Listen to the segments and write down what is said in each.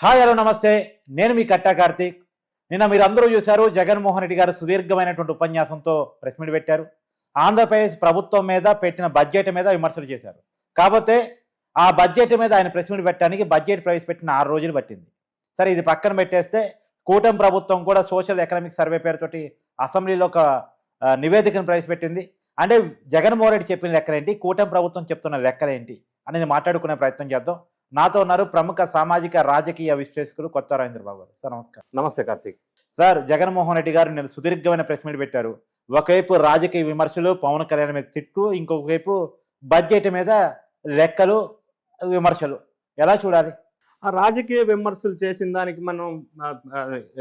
Hi hello నమస్తే. నేను మీ కట్టా కార్తీక్. నిన్న మీరు అందరూ చూశారు జగన్మోహన్ రెడ్డి గారు సుదీర్ఘమైనటువంటి ఉపన్యాసంతో ప్రెస్ మీట్ పెట్టారు. ఆంధ్రప్రదేశ్ ప్రభుత్వం మీద పెట్టిన బడ్జెట్ మీద విమర్శలు చేశారు. కాకపోతే ఆ బడ్జెట్ మీద ఆయన ప్రెస్ మీట్ పెట్టడానికి బడ్జెట్ ప్రవేశపెట్టిన ఆరు రోజులు పట్టింది. సరే ఇది పక్కన పెట్టేస్తే కూటమి ప్రభుత్వం కూడా సోషల్ ఎకనామిక్ సర్వే పేరుతోటి అసెంబ్లీలో ఒక నివేదికను ప్రవేశపెట్టింది. అంటే జగన్మోహన్ రెడ్డి చెప్పిన లెక్కలేంటి? కూటమి ప్రభుత్వం చెప్తున్న లెక్కలేంటి? అనేది మాట్లాడుకునే ప్రయత్నం చేద్దాం. నాతో ఉన్నారు ప్రముఖ సామాజిక రాజకీయ విశ్లేషకులు కొత్త రాజేంద్రబాబు గారు. సార్ నమస్కారం. నమస్తే కార్తీక్. సార్ జగన్మోహన్ రెడ్డి గారు నేను సుదీర్ఘమైన ప్రెస్ మీట్ పెట్టారు. ఒకవైపు రాజకీయ విమర్శలు పవన్ కళ్యాణ్ మీద తిట్టు ఇంకొక వైపు బడ్జెట్ మీద లెక్కలు విమర్శలు. ఎలా చూడాలి? ఆ రాజకీయ విమర్శలు చేసిన దానికి మనం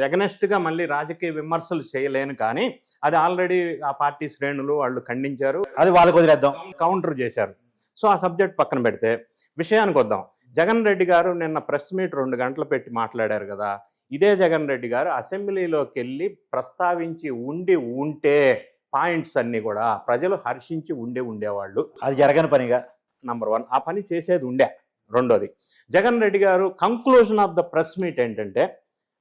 ఎగనెస్ట్గా మళ్ళీ రాజకీయ విమర్శలు చేయలేను కానీ అది ఆల్రెడీ ఆ పార్టీ శ్రేణులు వాళ్ళు ఖండించారు. అది వాళ్ళకి వదిలేద్దాం. కౌంటర్ చేశారు. సో ఆ సబ్జెక్ట్ పక్కన పెడితే విషయానికి వద్దాం. జగన్ రెడ్డి గారు నిన్న ప్రెస్ మీట్ రెండు గంటలు పెట్టి మాట్లాడారు కదా. ఇదే జగన్ రెడ్డి గారు అసెంబ్లీలోకి వెళ్ళి ప్రస్తావించి ఉండి ఉంటే పాయింట్స్ అన్ని కూడా ప్రజలు హర్షించి ఉండే ఉండేవాళ్ళు. అది జరగని పనిగా. నంబర్ వన్ ఆ పని చేసేది ఉండే. రెండోది Jagan Reddy garu conclusion of the press meet ఏంటంటే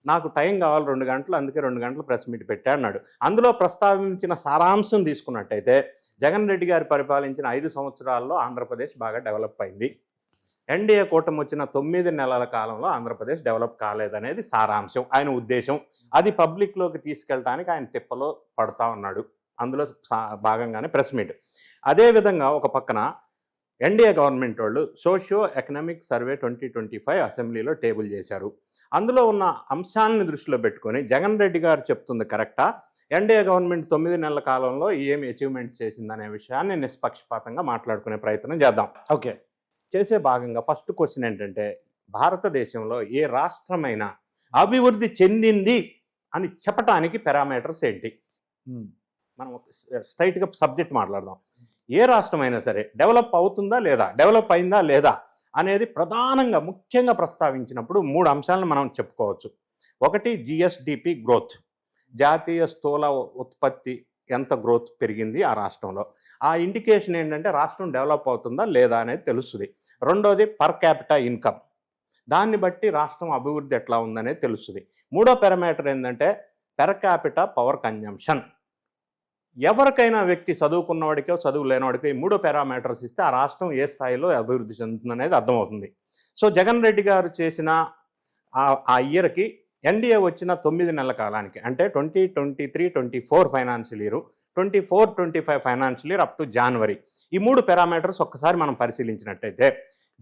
నాకు టైం కావాలి రెండు గంటలు అందుకే రెండు గంటలు ప్రెస్ మీట్ పెట్టా అన్నాడు. అందులో ప్రస్తావించిన సారాంశం తీసుకున్నట్టయితే జగన్ రెడ్డి గారు పరిపాలించిన ఐదు సంవత్సరాల్లో ఆంధ్రప్రదేశ్ బాగా డెవలప్ అయింది. ఎన్డీఏ కూటమి వచ్చిన తొమ్మిది నెలల కాలంలో ఆంధ్రప్రదేశ్ డెవలప్ కాలేదనేది సారాంశం ఆయన ఉద్దేశం. అది పబ్లిక్లోకి తీసుకెళ్ళడానికి ఆయన తిప్పలో పడతా ఉన్నాడు. అందులో సా- భాగంగానే ప్రెస్ మీట్. అదేవిధంగా ఒక పక్కన ఎన్డీఏ గవర్నమెంట్ వాళ్ళు socio economic survey twenty twenty five అసెంబ్లీలో టేబుల్ చేశారు. అందులో ఉన్న అంశాలను దృష్టిలో పెట్టుకొని జగన్ రెడ్డి గారు చెప్తుంది కరెక్టా? ఎన్డీఏ గవర్నమెంట్ తొమ్మిది నెలల కాలంలో ఏమి అచీవ్మెంట్ చేసిందనే విషయాన్ని నిష్పక్షపాతంగా మాట్లాడుకునే ప్రయత్నం చేద్దాం. ఓకే. చేసే భాగంగా ఫస్ట్ క్వశ్చన్ ఏంటంటే భారతదేశంలో ఏ రాష్ట్రమైనా అభివృద్ధి చెందింది అని చెప్పటానికి పారామీటర్స్ ఏంటి. మనం స్ట్రైట్గా సబ్జెక్ట్ మాట్లాడదాం. ఏ రాష్ట్రమైనా సరే డెవలప్ అవుతుందా లేదా డెవలప్ అయిందా లేదా అనేది ప్రధానంగా ముఖ్యంగా ప్రస్తావించినప్పుడు మూడు అంశాలను మనం చెప్పుకోవచ్చు. ఒకటి జిఎస్డిపి గ్రోత్ జాతీయ స్థూల ఉత్పత్తి ఎంత గ్రోత్ పెరిగింది ఆ రాష్ట్రంలో? ఆ ఇండికేషన్ ఏంటంటే రాష్ట్రం డెవలప్ అవుతుందా లేదా అనేది తెలుస్తుంది. రెండోది పర్ క్యాపిటా ఇన్కమ్ దాన్ని బట్టి రాష్ట్రం అభివృద్ధి ఎట్లా ఉందనేది తెలుస్తుంది. మూడో పారామీటర్ ఏంటంటే పెర్ క్యాపిటా పవర్ కన్జంప్షన్ ఎవరికైనా వ్యక్తి చదువుకున్నవాడికో చదువు లేనివాడికో ఈ మూడో పారామీటర్స్ ఇస్తే ఆ రాష్ట్రం ఏ స్థాయిలో అభివృద్ధి చెందుతుందనేది అర్థమవుతుంది. సో జగన్ రెడ్డి గారు చేసిన ఆ- ఆ ఇయర్కి ఎన్డీఏ వచ్చిన తొమ్మిది నెలల కాలానికి అంటే twenty twenty three twenty four financial year twenty four twenty five financial year up to January ఈ మూడు పారామీటర్స్ ఒక్కసారి మనం పరిశీలించినట్టయితే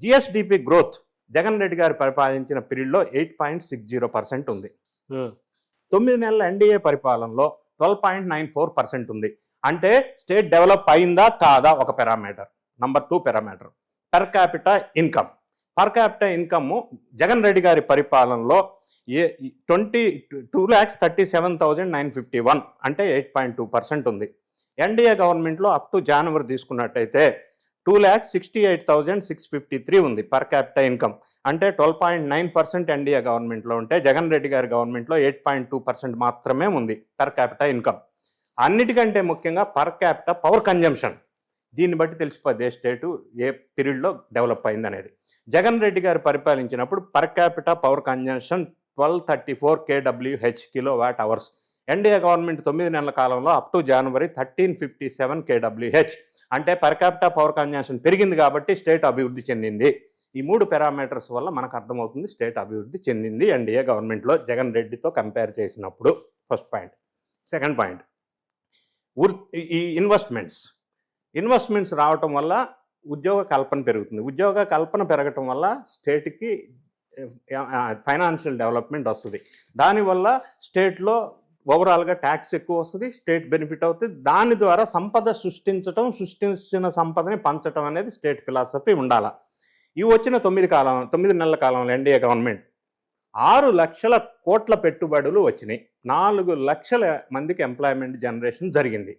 జిఎస్డిపి గ్రోత్ జగన్ రెడ్డి గారు పరిపాలించిన పీరియడ్లో eight point six zero percent ఉంది. తొమ్మిది నెలల ఎన్డీఏ పరిపాలనలో twelve point nine four percent ఉంది. అంటే స్టేట్ డెవలప్ అయిందా కాదా ఒక parameter number two parameter per capita income per capita income Jagan Reddy గారి పరిపాలనలో a twenty two lakhs thirty seven thousand nine fifty one అంటే ఎయిట్ పాయింట్ టూ పర్సెంట్ ఉంది. NDA గవర్నమెంట్లో అప్ టు జనవరి తీసుకున్నట్టయితే two lakhs sixty eight thousand six fifty three ఉంది per capita income అంటే twelve point nine percent NDA గవర్నమెంట్లో ఉంటే జగన్ రెడ్డి గారి గవర్నమెంట్లో ఎయిట్ పాయింట్ టూ పర్సెంట్ మాత్రమే ఉంది పర్ క్యాపిటల్ ఇన్కమ్ అన్నిటికంటే ముఖ్యంగా పర్ క్యాపిటా పవర్ కన్జంప్షన్ దీన్ని బట్టి తెలిసిపోద్ది ఏ స్టేటు ఏ పీరియడ్లో డెవలప్ అయింది అనేది Jagan Reddy garu పరిపాలించినప్పుడు per capita power consumption twelve thirty four KWH kilowatt hours NDA government తొమ్మిది నెలల కాలంలో అప్ టు జనవరి థర్టీన్ ఫిఫ్టీ సెవెన్ కేడబ్ల్యూహెచ్ అంటే పర్ క్యాపిటా పవర్ కన్జంప్షన్ పెరిగింది కాబట్టి స్టేట్ అభివృద్ధి చెందింది. ఈ మూడు పారామీటర్స్ వల్ల మనకు అర్థమవుతుంది స్టేట్ అభివృద్ధి చెందింది ఎన్డీఏ గవర్నమెంట్లో జగన్ రెడ్డితో కంపేర్ చేసినప్పుడు. ఫస్ట్ పాయింట్ సెకండ్ పాయింట్ ఈ ఇన్వెస్ట్మెంట్స్ ఇన్వెస్ట్మెంట్స్ రావటం వల్ల ఉద్యోగ కల్పన పెరుగుతుంది. ఉద్యోగ కల్పన పెరగటం వల్ల స్టేట్కి ఫైనాన్షియల్ డెవలప్మెంట్ వస్తుంది. దానివల్ల స్టేట్లో ఓవరాల్గా ట్యాక్స్ ఎక్కువ వస్తుంది స్టేట్ బెనిఫిట్ అవుతుంది. దాని ద్వారా సంపద సృష్టించటం సృష్టించిన సంపదని పంచటం అనేది స్టేట్ ఫిలాసఫీ ఉండాలి. ఇవి వచ్చిన తొమ్మిది కాలం తొమ్మిది నెలల కాలంలో ఎన్డీఏ గవర్నమెంట్ ఆరు లక్షల కోట్ల పెట్టుబడులు వచ్చినాయి. నాలుగు లక్షల మందికి ఎంప్లాయ్మెంట్ జనరేషన్ జరిగింది.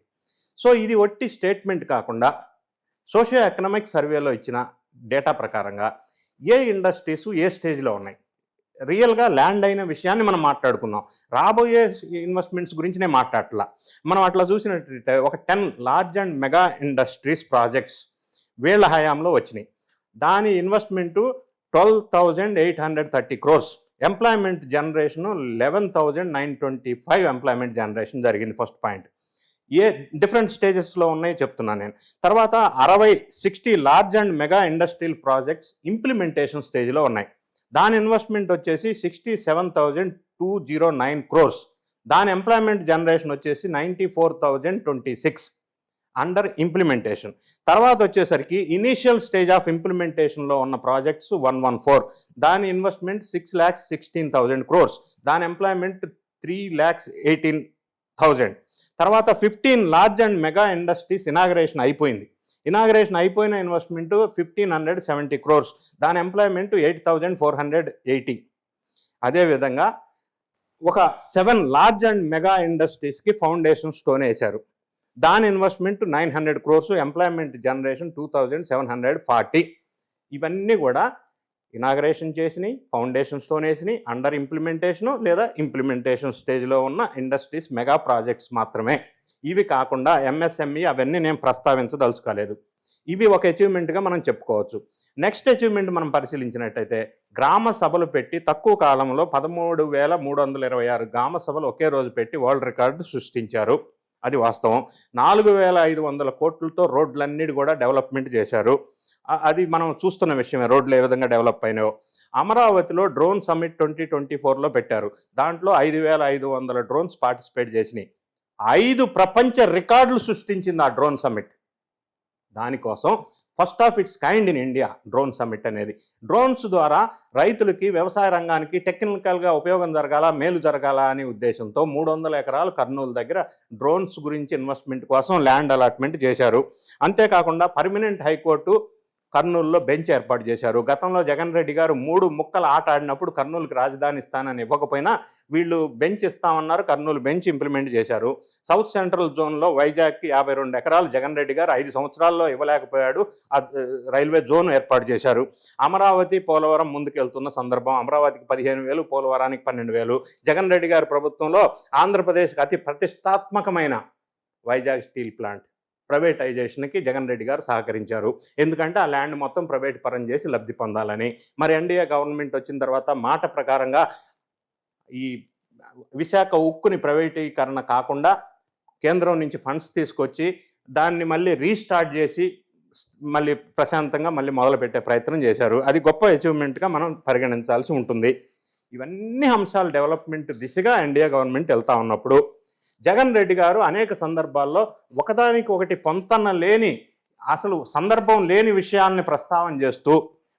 సో ఇది ఒట్టి స్టేట్మెంట్ కాకుండా సోషియో ఎకనామిక్ సర్వేలో ఇచ్చిన డేటా ప్రకారంగా ఏ ఇండస్ట్రీస్ ఏ స్టేజ్లో ఉన్నాయి? రియల్గా ల్యాండ్ అయిన విషయాన్ని మనం మాట్లాడుకుందాం. రాబోయే ఇన్వెస్ట్మెంట్స్ గురించి నేను మాట్లాడట్లా. మనం అట్లా చూసినట్టు ఒక ten large and mega industries projects వీళ్ళ హయాంలో వచ్చినాయి. దాని investment twelve thousand eight hundred thirty crores. Employment generation eleven thousand nine twenty five employment generation జరిగింది ఫస్ట్ పాయింట్ ఏ డిఫరెంట్ స్టేజెస్లో ఉన్నాయి చెప్తున్నాను నేను. తర్వాత అరవై sixty large and mega industrial projects implementation స్టేజ్లో ఉన్నాయి. దాని ఇన్వెస్ట్మెంట్ వచ్చేసి sixty seven thousand two zero nine crores దాని ఎంప్లాయ్మెంట్ జనరేషన్ వచ్చేసి ninety four thousand twenty six under implementation తర్వాత వచ్చేసరికి ఇనీషియల్ స్టేజ్ ఆఫ్ ఇంప్లిమెంటేషన్లో ఉన్న ప్రాజెక్ట్స్ వన్ వన్ ఫోర్ దాని investment six lakhs sixteen thousand crores దాని employment three lakhs eighteen thousand తర్వాత fifteen large and mega industries inauguration అయిపోయింది. Inauguration అయిపోయిన investment fifteen hundred seventy crores. దాని employment eight thousand four hundred eighty. అదేవిధంగా ఒక seven large and mega ఇండస్ట్రీస్కి foundation stone వేశారు. దాని investment nine hundred crores employment generation two thousand seven hundred forty. ఇవన్నీ కూడా ఇనాగరేషన్ చేసినాయి ఫౌండేషన్ స్టోన్ వేసినాయి అండర్ ఇంప్లిమెంటేషను లేదా ఇంప్లిమెంటేషన్ స్టేజ్లో ఉన్న ఇండస్ట్రీస్ మెగా ప్రాజెక్ట్స్ మాత్రమే. ఇవి కాకుండా ఎంఎస్ఎంఈ అవన్నీ నేను ప్రస్తావించదలుచుకోలేదు. ఇవి ఒక అచీవ్మెంట్గా మనం చెప్పుకోవచ్చు. నెక్స్ట్ అచీవ్మెంట్ మనం పరిశీలించినట్టయితే గ్రామ సభలు పెట్టి తక్కువ కాలంలో పదమూడు వేల మూడు వందల ఇరవై ఆరు గ్రామ సభలు ఒకే రోజు పెట్టి వరల్డ్ రికార్డు సృష్టించారు. అది వాస్తవం. నాలుగు వేల ఐదు వందల కోట్లతో రోడ్లన్నిటి కూడా డెవలప్మెంట్ చేశారు. అది మనం చూస్తున్న విషయమే రోడ్లు ఏ విధంగా డెవలప్ అయినాయో. అమరావతిలో డ్రోన్ సమ్మిట్ ట్వంటీ ట్వంటీ ఫోర్లో పెట్టారు. దాంట్లో ఐదు వేల ఐదు వందల డ్రోన్స్ పార్టిసిపేట్ చేసినాయి. ఐదు ప్రపంచ రికార్డులు సృష్టించింది ఆ డ్రోన్ సమ్మిట్. దానికోసం first of its kind in India drone summit అనేది. డ్రోన్స్ ద్వారా రైతులకి వ్యవసాయ రంగానికి టెక్నికల్గా ఉపయోగం జరగాల మేలు జరగాల అనే ఉద్దేశంతో మూడు వందల ఎకరాలు కర్నూలు దగ్గర డ్రోన్స్ గురించి ఇన్వెస్ట్మెంట్ కోసం ల్యాండ్ అలాట్మెంట్ చేశారు. అంతేకాకుండా పర్మనెంట్ హైకోర్టు కర్నూలులో బెంచ్ ఏర్పాటు చేశారు. గతంలో జగన్ రెడ్డి గారు మూడు ముక్కల ఆట ఆడినప్పుడు కర్నూలుకి రాజధాని స్థానాన్ని ఇవ్వకపోయినా వీళ్ళు బెంచ్ ఇస్తామన్నారు కర్నూలు బెంచ్ ఇంప్లిమెంట్ చేశారు. సౌత్ సెంట్రల్ జోన్లో వైజాగ్కి యాభై రెండు ఎకరాలు జగన్ రెడ్డి గారు ఐదు సంవత్సరాల్లో ఇవ్వలేకపోయాడు. రైల్వే జోన్ ఏర్పాటు చేశారు. అమరావతి పోలవరం ముందుకెళ్తున్న సందర్భం అమరావతికి పదిహేను వేలు పోలవరానికి పన్నెండు వేలు. జగన్ రెడ్డి గారి ప్రభుత్వంలో ఆంధ్రప్రదేశ్కి అతి ప్రతిష్టాత్మకమైన వైజాగ్ స్టీల్ ప్లాంట్. ప్రైవేటైజేషన్కి జగన్ రెడ్డి గారు సహకరించారు. ఎందుకంటే ఆ ల్యాండ్ మొత్తం ప్రైవేట్ పరం చేసి లబ్ధి పొందాలని. మరి ఎన్డీఏ గవర్నమెంట్ వచ్చిన తర్వాత మాట ప్రకారంగా ఈ విశాఖ ఉక్కుని ప్రైవేటీకరణ కాకుండా కేంద్రం నుంచి ఫండ్స్ తీసుకొచ్చి దాన్ని మళ్ళీ రీస్టార్ట్ చేసి మళ్ళీ ప్రశాంతంగా మళ్ళీ మొదలుపెట్టే ప్రయత్నం చేశారు. అది గొప్ప అచీవ్మెంట్గా మనం పరిగణించాల్సి ఉంటుంది. ఇవన్నీ అంశాలు డెవలప్మెంట్ దిశగా ఎన్డీఏ గవర్నమెంట్ వెళ్తా ఉన్నప్పుడు జగన్ రెడ్డి గారు అనేక సందర్భాల్లో ఒకదానికి ఒకటి పొంతన లేని అసలు సందర్భం లేని విషయాల్ని ప్రస్తావన చేస్తూ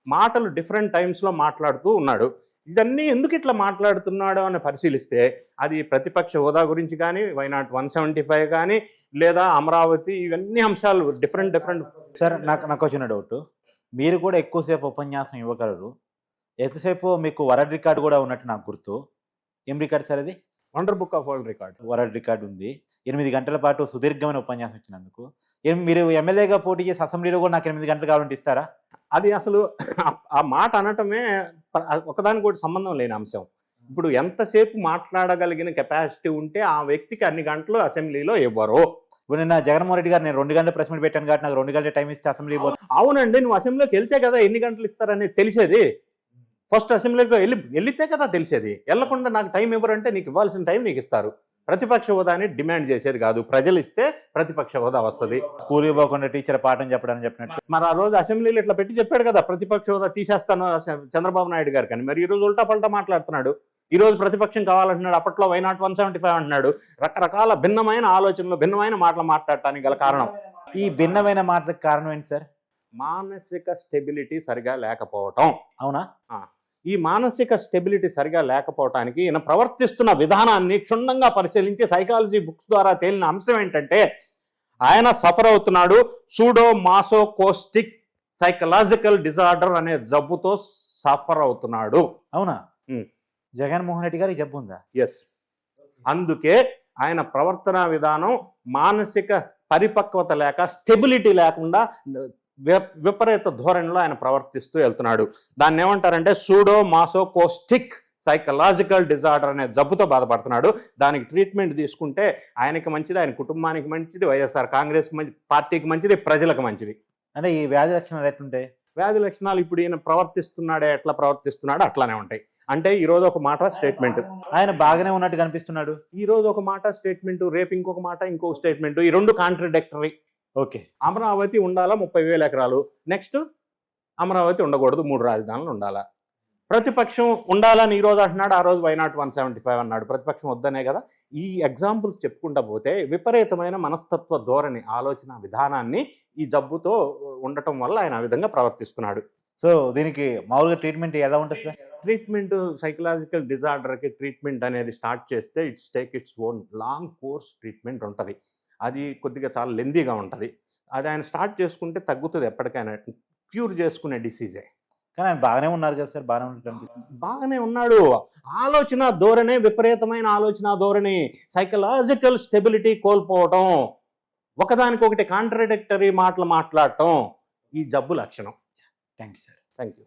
మాటలు డిఫరెంట్ టైమ్స్లో మాట్లాడుతూ ఉన్నాడు. ఇదన్నీ ఎందుకు ఇట్లా మాట్లాడుతున్నాడు అని పరిశీలిస్తే అది ప్రతిపక్ష హోదా గురించి కానీ వైనాట్ వన్ సెవెంటీ ఫైవ్ కానీ లేదా అమరావతి ఇవన్నీ అంశాలు డిఫరెంట్ డిఫరెంట్ సార్ నాకు నాకు వచ్చిన డౌట్. మీరు కూడా ఎక్కువసేపు ఉపన్యాసం ఇవ్వగలరు. ఎంతసేపు మీకు వరల్డ్ రికార్డు కూడా ఉన్నట్టు నాకు గుర్తు. ఏం రికార్డ్ సార్ అది? Wonder book of world record world record ఉంది. ఎనిమిది గంటల పాటు సుదీర్ఘమైన ఉపన్యాసం ఇచ్చినందుకు. మీరు ఎమ్మెల్యేగా పోటీ చేసి అసెంబ్లీలో కూడా నాకు ఎనిమిది గంటలు కావాలంటే ఇస్తారా? అది అసలు ఆ- మాట అనటమే ఒకదానికి కూడా సంబంధం లేని అంశం. ఇప్పుడు ఎంతసేపు మాట్లాడగలిగిన కెపాసిటీ ఉంటే ఆ వ్యక్తికి అన్ని గంటలు అసెంబ్లీలో ఇవ్వరు. ఇప్పుడు నిన్న జగన్మోహన్ రెడ్డి గారు నేను రెండు గంటల ప్రెస్ మీట్ పెట్టాను కాబట్టి నాకు రెండు గంటల టైం ఇస్తే అసెంబ్లీ అవునండి నువ్వు అసెంబ్లీకి వెళ్తే కదా ఎన్ని గంటలు ఇస్తారనేది తెలిసేది. ఫస్ట్ అసెంబ్లీకి వెళ్ళి వెళ్తే కదా తెలిసేది. వెళ్ళకుండా నాకు టైం ఇవ్వరంటే నీకు ఇవ్వాల్సిన టైం నీకు ఇస్తారు. ప్రతిపక్ష హోదాని డిమాండ్ చేసేది కాదు. ప్రజలు ఇస్తే ప్రతిపక్ష హోదా వస్తుంది. స్కూల్కి పోకుండా టీచర్ పాఠం చెప్పడానికి చెప్పినట్టు. మరి ఆ రోజు అసెంబ్లీలో ఇట్లా పెట్టి చెప్పాడు కదా ప్రతిపక్ష హోదా తీసేస్తాను చంద్రబాబు నాయుడు గారు కానీ. మరి ఈ రోజు ఉల్టా పల్టా మాట్లాడుతున్నాడు. ఈ రోజు ప్రతిపక్షం కావాలంటున్నాడు అప్పట్లో why not one seventy five అంటున్నాడు. రకరకాల భిన్నమైన ఆలోచనలు భిన్నమైన మాటలు మాట్లాడటానికి గల కారణం. ఈ భిన్నమైన మాటలకు కారణం ఏంటి సార్? మానసిక స్టెబిలిటీ సరిగా లేకపోవటం. అవునా? ఈ మానసిక స్టెబిలిటీ సరిగా లేకపోవటానికి ఈయన ప్రవర్తిస్తున్న విధానాన్ని క్షుణ్ణంగా పరిశీలించి సైకాలజీ బుక్స్ ద్వారా తేలిన అంశం ఏంటంటే ఆయన సఫర్ అవుతున్నాడు pseudo masochistic psychological disorder అనే జబ్బుతో సఫర్ అవుతున్నాడు. అవునా. జగన్మోహన్ రెడ్డి గారు జబ్బు ఉందా? ఎస్ అందుకే ఆయన ప్రవర్తన విధానం మానసిక పరిపక్వత లేక స్టెబిలిటీ లేకుండా విపరీత ధోరణిలో ఆయన ప్రవర్తిస్తూ వెళ్తున్నాడు. దాన్ని ఏమంటారంటే pseudo masochistic psychological disorder అనే జబ్బుతో బాధపడుతున్నాడు. దానికి ట్రీట్మెంట్ తీసుకుంటే ఆయనకి మంచిది ఆయన కుటుంబానికి మంచిది వైఎస్ఆర్ కాంగ్రెస్ పార్టీకి మంచిది ప్రజలకు మంచిది. అంటే ఈ వ్యాధి లక్షణాలు ఎట్లుంటాయి? వ్యాధి లక్షణాలు ఇప్పుడు ఈయన ప్రవర్తిస్తున్నాడే ఎట్లా ప్రవర్తిస్తున్నాడో అట్లానే ఉంటాయి. అంటే ఈ రోజు ఒక మాట స్టేట్మెంట్. ఆయన బాగానే ఉన్నట్టు కనిపిస్తున్నాడు. ఈ రోజు ఒక మాట స్టేట్మెంట్ రేపు ఇంకొక మాట ఇంకొక స్టేట్మెంట్. ఈ రెండు కాంట్రడిక్టరీ. ఓకే. అమరావతి ఉండాలా ముప్పై వేల ఎకరాలు? నెక్స్ట్ అమరావతి ఉండకూడదు మూడు రాజధానులు ఉండాలా? ప్రతిపక్షం ఉండాలని ఈ రోజు అంటున్నాడు ఆ రోజు వైనాట్ వన్ సెవెంటీ ఫైవ్ అన్నాడు. ప్రతిపక్షం వద్దనే కదా? ఈ ఎగ్జాంపుల్స్ చెప్పుకుంటా పోతే విపరీతమైన మనస్తత్వ ధోరణి ఆలోచన విధానాన్ని ఈ జబ్బుతో ఉండటం వల్ల ఆయన ఆ విధంగా ప్రవర్తిస్తున్నాడు. సో దీనికి మామూలుగా ట్రీట్మెంట్ ఎలా ఉంటుంది సార్? ట్రీట్మెంట్ సైకలాజికల్ డిజార్డర్కి ట్రీట్మెంట్ అనేది స్టార్ట్ చేస్తే it's take it's own long course treatment ఉంటుంది. అది కొద్దిగా చాలా లెందీగా ఉంటుంది. అది ఆయన స్టార్ట్ చేసుకుంటే తగ్గుతుంది ఎప్పటికైనా. క్యూర్ చేసుకునే డిసీజే. కానీ ఆయన బాగానే ఉన్నారు కదా సార్ బాగానే ఉన్నట్టు కనిపిస్తుంది బాగానే ఉన్నాడు. ఆలోచన ధోరణి విపరీతమైన ఆలోచన ధోరణి. సైకలాజికల్ స్టెబిలిటీ కోల్పోవటం. ఒకదానికొకటి కాంట్రడిక్టరీ మాటలు మాట్లాడటం. ఈ జబ్బు లక్షణం. Thank you sir. Thank you